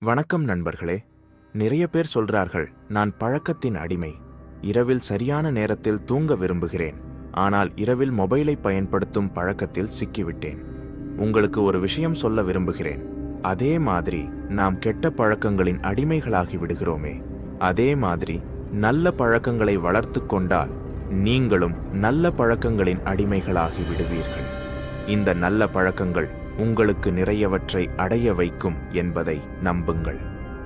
வணக்கம் நண்பர்களே. நிறைய பேர் சொல்றார்கள் நான் பழக்கத்தின் அடிமை. இரவில் சரியான நேரத்தில் தூங்க விரும்புகிறேன். ஆனால் இரவில் மொபைலை பயன்படுத்தும் பழக்கத்தில் சிக்கிவிட்டேன். உங்களுக்கு ஒரு விஷயம் சொல்ல விரும்புகிறேன். அதே மாதிரி நாம் கெட்ட பழக்கங்களின் அடிமைகளாகி விடுகிறோமே. அதே மாதிரி நல்ல பழக்கங்களை வளர்த்து கொண்டால் நீங்களும் நல்ல பழக்கங்களின் அடிமைகளாகி விடுவீர்கள். இந்த நல்ல பழக்கங்கள் உங்களுக்கு நிறையவற்றை அடைய வைக்கும் என்பதை நம்புங்கள்.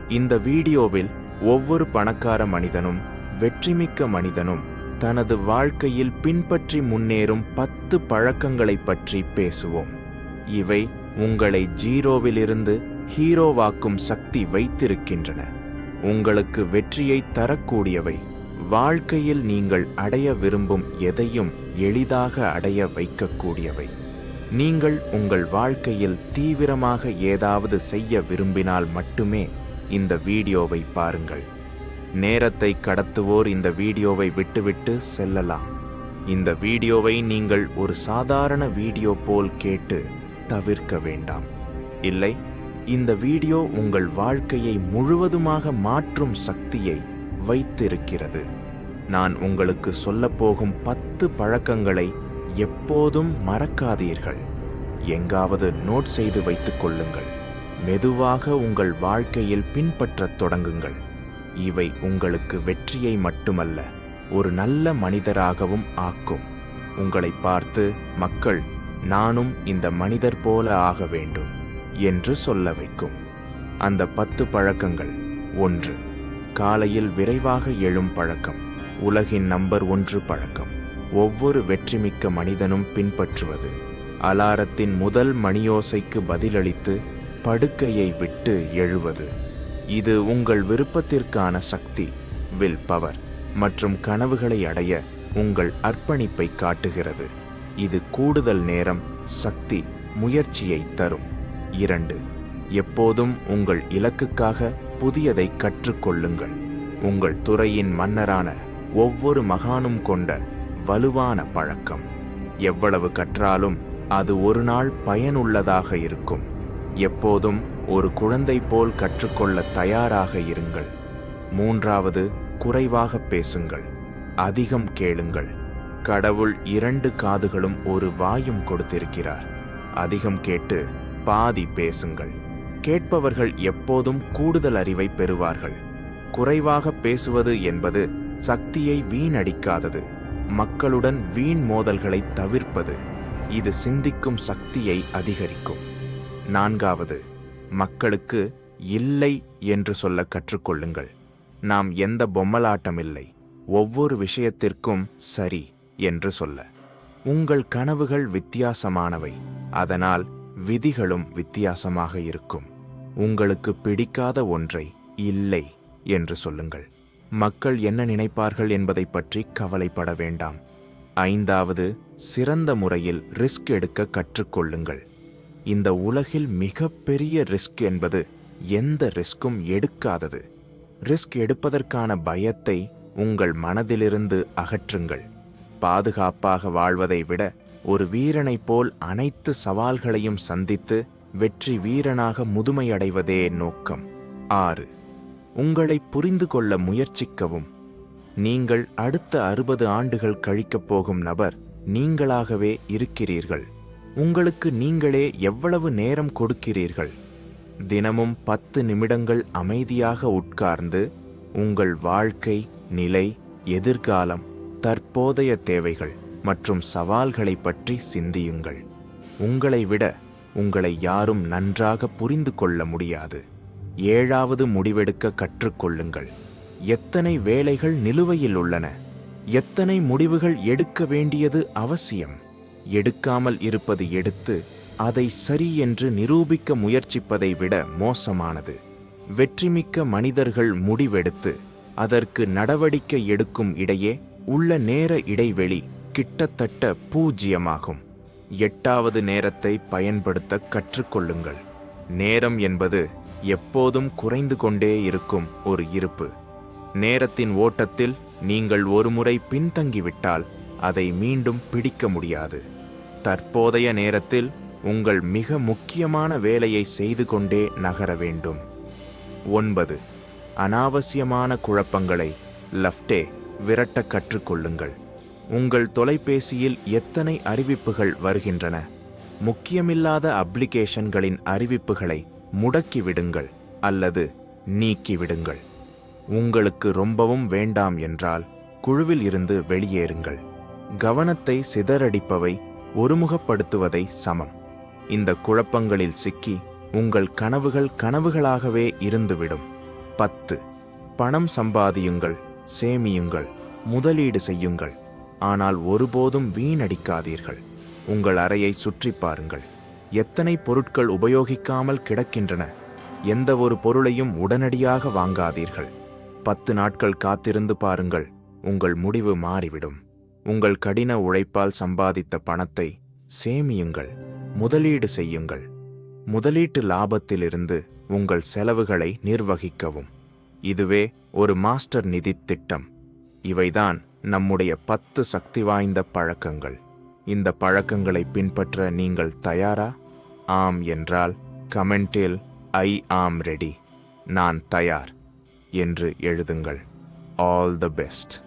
இந்த வீடியோவில் ஒவ்வொரு பணக்கார மனிதனும் வெற்றிமிக்க மனிதனும் தனது வாழ்க்கையில் பின்பற்றி முன்னேறும் பத்து பழக்கங்களைப் பற்றி பேசுவோம். இவை உங்களை ஜீரோவிலிருந்து ஹீரோவாக்கும் சக்தி வைத்திருக்கின்றன. உங்களுக்கு வெற்றியை தரக்கூடியவை. வாழ்க்கையில் நீங்கள் அடைய விரும்பும் எதையும் எளிதாக அடைய வைக்கக்கூடியவை. நீங்கள் உங்கள் வாழ்க்கையில் தீவிரமாக ஏதாவது செய்ய விரும்பினால் மட்டுமே இந்த வீடியோவை பாருங்கள். நேரத்தை கடத்துவோர் இந்த வீடியோவை விட்டுவிட்டு செல்லலாம். இந்த வீடியோவை நீங்கள் ஒரு சாதாரண வீடியோ போல் கேட்டு தவிர்க்க வேண்டாம். இல்லை இந்த வீடியோ உங்கள் வாழ்க்கையை முழுவதுமாக மாற்றும் சக்தியை வைத்திருக்கிறது. நான் உங்களுக்கு சொல்லப்போகும் பத்து பழக்கங்களை எப்போதும் மறக்காதீர்கள். எங்காவது நோட் செய்து வைத்துக் கொள்ளுங்கள். மெதுவாக உங்கள் வாழ்க்கையில் பின்பற்றத் தொடங்குங்கள். இவை உங்களுக்கு வெற்றியை மட்டுமல்ல ஒரு நல்ல மனிதராகவும் ஆக்கும். உங்களை பார்த்து மக்கள் நானும் இந்த மனிதர் போல ஆக வேண்டும் என்று சொல்ல வைக்கும். அந்த பத்து பழக்கங்கள். ஒன்று காலையில் விரைவாக எழும் பழக்கம். உலகின் நம்பர் ஒன்று பழக்கம். ஒவ்வொரு வெற்றிமிக்க மனிதனும் பின்பற்றுவது. அலாரத்தின் முதல் மணியோசைக்கு பதிலளித்து படுக்கையை விட்டு எழுவது. இது உங்கள் விருப்பத்திற்கான சக்தி வில் பவர் மற்றும் கனவுகளை அடைய உங்கள் அர்ப்பணிப்பை காட்டுகிறது. இது கூடுதல் நேரம் சக்தி முயற்சியை தரும். இரண்டு எப்போதும் உங்கள் இலக்குக்காக புதியதை கற்றுக்கொள்ளுங்கள். உங்கள் துறையின் மன்னரான ஒவ்வொரு மகானும் கொண்ட வலுவான பழக்கம். எவ்வளவு கற்றாலும் அது ஒரு நாள் பயனுள்ளதாக இருக்கும். எப்போதும் ஒரு குழந்தை போல் கற்றுக்கொள்ள தயாராக இருங்கள். மூன்றாவது குறைவாக பேசுங்கள். அதிகம் கேளுங்கள். கடவுள் இரண்டு காதுகளும் ஒரு வாயும் கொடுத்திருக்கிறார். அதிகம் கேட்டு பாதி பேசுங்கள். கேட்பவர்கள் எப்போதும் கூடுதல் அறிவை பெறுவார்கள். குறைவாக பேசுவது என்பது சக்தியை வீணடிக்காதது. மக்களுடன் வீண் மோதல்களை தவிர்ப்பது இது சிந்திக்கும் சக்தியை அதிகரிக்கும். நான்காவது மக்களுக்கு இல்லை என்று சொல்ல கற்றுக்கொள்ளுங்கள். நாம் எந்த பொம்மலாட்டம் இல்லை ஒவ்வொரு விஷயத்திற்கும் சரி என்று சொல்ல. உங்கள் கனவுகள் வித்தியாசமானவை அதனால் விதிகளும் வித்தியாசமாக இருக்கும். உங்களுக்கு பிடிக்காத ஒன்றை இல்லை என்று சொல்லுங்கள். மக்கள் என்ன நினைப்பார்கள் என்பதை பற்றி கவலைப்பட வேண்டாம். ஐந்தாவது சிறந்த முறையில் ரிஸ்க் எடுக்க கற்றுக்கொள்ளுங்கள். இந்த உலகில் மிகப்பெரிய ரிஸ்க் என்பது எந்த ரிஸ்க்கும் எடுக்காதது. ரிஸ்க் எடுப்பதற்கான பயத்தை உங்கள் மனதிலிருந்து அகற்றுங்கள். பாதுகாப்பாக வாழ்வதை விட ஒரு வீரனைப் போல் அனைத்து சவால்களையும் சந்தித்து வெற்றி வீரனாக முதுமையடைவதே நோக்கம். ஆறு உங்களை புரிந்து கொள்ள முயற்சிக்கவும். நீங்கள் அடுத்த அறுபது ஆண்டுகள் கழிக்கப் போகும் நபர் நீங்களாகவே இருக்கிறீர்கள். உங்களுக்கு நீங்களே எவ்வளவு நேரம் கொடுக்கிறீர்கள்? தினமும் பத்து நிமிடங்கள் அமைதியாக உட்கார்ந்து உங்கள் வாழ்க்கை நிலை எதிர்காலம் தற்போதைய தேவைகள் மற்றும் சவால்களை பற்றி சிந்தியுங்கள். உங்களை விட உங்களை யாரும் நன்றாக புரிந்து கொள்ள முடியாது. ஏழாவது முடிவெடுக்க கற்றுக்கொள்ளுங்கள். எத்தனை வேலைகள் நிலுவையில் உள்ளன? எத்தனை முடிவுகள் எடுக்க வேண்டியது அவசியம்? எடுக்காமல் இருப்பது எடுத்து அதை சரி என்று நிரூபிக்க முயற்சிப்பதை விட மோசமானது. வெற்றிமிக்க மனிதர்கள் முடிவெடுத்து அதற்கு நடவடிக்கை எடுக்கும் இடையே உள்ள நேர இடைவெளி கிட்டத்தட்ட பூஜ்ஜியமாகும். எட்டாவது நேரத்தை பயன்படுத்த கற்றுக்கொள்ளுங்கள். நேரம் என்பது எப்போதும் குறைந்து கொண்டே இருக்கும் ஒரு இருப்பு. நேரத்தின் ஓட்டத்தில் நீங்கள் ஒருமுறை பின்தங்கிவிட்டால் அதை மீண்டும் பிடிக்க முடியாது. தற்போதைய நேரத்தில் உங்கள் மிக முக்கியமான வேலையை செய்து கொண்டே நகர வேண்டும். ஒன்பது. அனாவசியமான குழப்பங்களை லஃப்டே விரட்ட கற்றுக்கொள்ளுங்கள். உங்கள் தொலைபேசியில் எத்தனை அறிவிப்புகள் வருகின்றன? முக்கியமில்லாத அப்ளிகேஷன்களின் அறிவிப்புகளை முடக்கிவிடுங்கள் அல்லது நீக்கிவிடுங்கள். உங்களுக்கு ரொம்பவும் வேண்டாம் என்றால் குழுவில் இருந்து வெளியேறுங்கள். கவனத்தை சிதறடிப்பவை ஒருமுகப்படுத்துவதை சமம். இந்த குழப்பங்களில் சிக்கி உங்கள் கனவுகள் கனவுகளாகவே இருந்துவிடும். பத்து. பணம் சம்பாதியுங்கள் சேமியுங்கள் முதலீடு செய்யுங்கள். ஆனால் ஒருபோதும் வீணடிக்காதீர்கள். உங்கள் அறையை சுற்றி பாருங்கள். எத்தனை பொருட்கள் உபயோகிக்காமல் கிடக்கின்றன? எந்த ஒரு பொருளையும் உடனடியாக வாங்காதீர்கள். பத்து நாட்கள் காத்திருந்து பாருங்கள் உங்கள் முடிவு மாறிவிடும். உங்கள் கடின உழைப்பால் சம்பாதித்த பணத்தை சேமியுங்கள் முதலீடு செய்யுங்கள். முதலீட்டு லாபத்திலிருந்து உங்கள் செலவுகளை நிர்வகிக்கவும். இதுவே ஒரு மாஸ்டர் நிதி திட்டம். இவைதான் நம்முடைய பத்து சக்தி வாய்ந்த பழக்கங்கள். இந்த பழக்கங்களை பின்பற்ற நீங்கள் தயாரா? ஆம் என்றால் கமெண்டில் ஐ ஆம் ரெடி நான் தயார் என்று எழுதுங்கள். All the best.